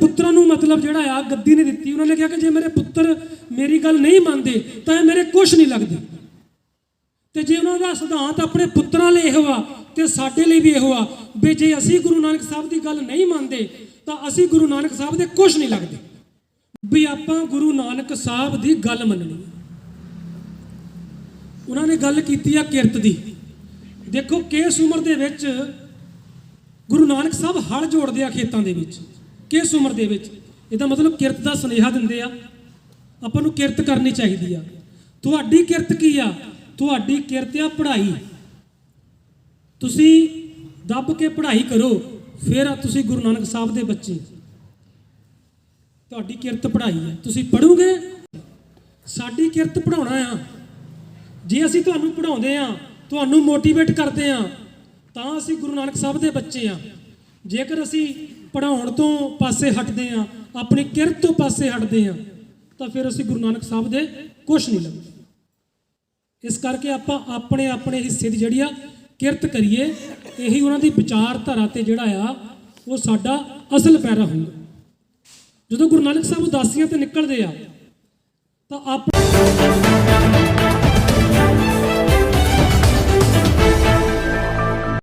ਪੁੱਤਰਾਂ ਨੂੰ ਮਤਲਬ ਜਿਹੜਾ ਆ ਗੱਦੀ ਨੇ ਦਿੱਤੀ, ਉਹਨਾਂ ਨੇ ਕਿਹਾ ਕਿ ਜੇ ਮੇਰੇ ਪੁੱਤਰ ਮੇਰੀ ਗੱਲ ਨਹੀਂ ਮੰਨਦੇ, ਤਾਂ ਇਹ ਮੇਰੇ ਕੁਝ ਨਹੀਂ ਲੱਗਦੇ। ਤੇ ਜੇ ਉਹਨਾਂ ਦਾ ਸਿਧਾਂਤ ਆਪਣੇ ਪੁੱਤਰਾਂ ਲਈ ਇਹੋ ਆ ਤੇ ਸਾਡੇ ਲਈ ਵੀ ਇਹੋ ਆ, ਵੀ ਜੇ ਅਸੀਂ ਗੁਰੂ ਨਾਨਕ ਸਾਹਿਬ ਦੀ ਗੱਲ ਨਹੀਂ ਮੰਨਦੇ, ਤਾਂ ਅਸੀਂ ਗੁਰੂ ਨਾਨਕ ਸਾਹਿਬ ਦੇ ਕੁਝ ਨਹੀਂ ਲੱਗਦੇ। ਵੀ ਆਪਾਂ ਗੁਰੂ ਨਾਨਕ ਸਾਹਿਬ ਦੀ ਗੱਲ ਮੰਨਣੀ ਉਹਨਾਂ ਨੇ ਗੱਲ ਕੀਤੀ ਆ ਕਿਰਤ ਦੀ। ਦੇਖੋ, ਕਿਸ ਉਮਰ ਦੇ ਵਿੱਚ ਗੁਰੂ ਨਾਨਕ ਸਾਹਿਬ ਹਲ ਜੋੜਦੇ ਆ ਖੇਤਾਂ ਦੇ ਵਿੱਚ। ਕਿਸ ਉਮਰ ਦੇ ਵਿੱਚ? ਇਹਦਾ ਮਤਲਬ ਕਿਰਤ ਦਾ ਸੁਨੇਹਾ ਦਿੰਦੇ ਆ। ਆਪਾਂ ਨੂੰ ਕਿਰਤ ਕਰਨੀ ਚਾਹੀਦੀ ਆ। ਤੁਹਾਡੀ ਕਿਰਤ ਕੀ ਆ? ਤੁਹਾਡੀ ਕਿਰਤ ਆ ਪੜ੍ਹਾਈ। ਤੁਸੀਂ ਦੱਬ ਕੇ ਪੜ੍ਹਾਈ ਕਰੋ, ਫਿਰ ਤੁਸੀਂ ਗੁਰੂ ਨਾਨਕ ਸਾਹਿਬ ਦੇ ਬੱਚੇ। ਤੁਹਾਡੀ ਕਿਰਤ ਪੜ੍ਹਾਈ ਹੈ ਤੁਸੀਂ ਪੜੋਗੇ ਸਾਡੀ ਕਿਰਤ ਪੜਾਉਣਾ ਆ। ਜੇ ਅਸੀਂ ਤੁਹਾਨੂੰ ਪੜਾਉਂਦੇ ਆ, ਤੁਹਾਨੂੰ ਮੋਟੀਵੇਟ ਕਰਦੇ ਆ, ਤਾਂ ਅਸੀਂ ਗੁਰੂ ਨਾਨਕ ਸਾਹਿਬ ਦੇ ਬੱਚੇ ਆ। ਜੇਕਰ ਅਸੀਂ ਪੜਾਉਣ ਤੋਂ ਪਾਸੇ ਹਟਦੇ ਆ ਆਪਣੀ ਕਿਰਤ ਤੋਂ ਪਾਸੇ ਹਟਦੇ ਆ ਤਾਂ ਫਿਰ ਅਸੀਂ ਗੁਰੂ ਨਾਨਕ ਸਾਹਿਬ ਦੇ ਕੁਝ ਨਹੀਂ ਲੱਗਦੇ ਇਸ ਕਰਕੇ ਆਪਾਂ ਆਪਣੇ ਆਪਣੇ ਹਿੱਸੇ ਦੀ ਜਿਹੜੀ ਆ ਕਿਰਤ ਕਰੀਏ, ਇਹੀ ਉਹਨਾਂ ਦੀ ਵਿਚਾਰਧਾਰਾ ਤੇ ਜਿਹੜਾ ਆ, ਉਹ ਸਾਡਾ ਅਸਲ ਪੈਰਾ ਹੋਊਗਾ ਜਦੋਂ ਗੁਰੂ ਨਾਨਕ ਸਾਹਿਬ ਉਦਾਸੀਆਂ ਤੇ ਨਿਕਲਦੇ ਆ, ਤਾਂ ਆਪ